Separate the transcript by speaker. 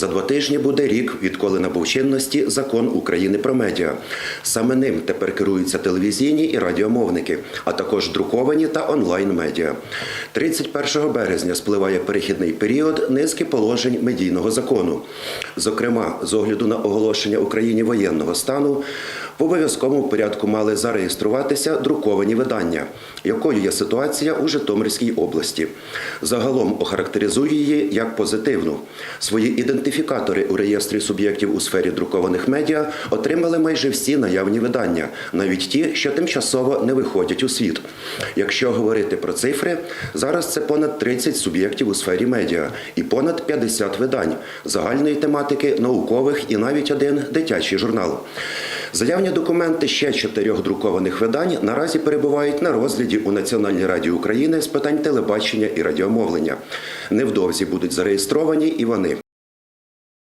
Speaker 1: За два тижні буде рік, відколи набув чинності закон України про медіа. Саме ним тепер керуються телевізійні і радіомовники, а також друковані та онлайн медіа. 31 березня спливає перехідний період низки положень медійного закону. Зокрема, з огляду на оголошення Україні воєнного стану, в обов'язковому порядку мали зареєструватися друковані видання, якою є ситуація у Житомирській області. Загалом охарактеризує її як позитивну. Свої ідентифікатори у реєстрі суб'єктів у сфері друкованих медіа отримали майже всі наявні видання, навіть ті, що тимчасово не виходять у світ. Якщо говорити про цифри, зараз це понад 30 суб'єктів у сфері медіа і понад 50 видань загальної тематики, наукових і навіть один дитячий журнал. Заявні документи ще чотирьох друкованих видань наразі перебувають на розгляді у Національній раді України з питань телебачення і радіомовлення. Невдовзі будуть зареєстровані і вони.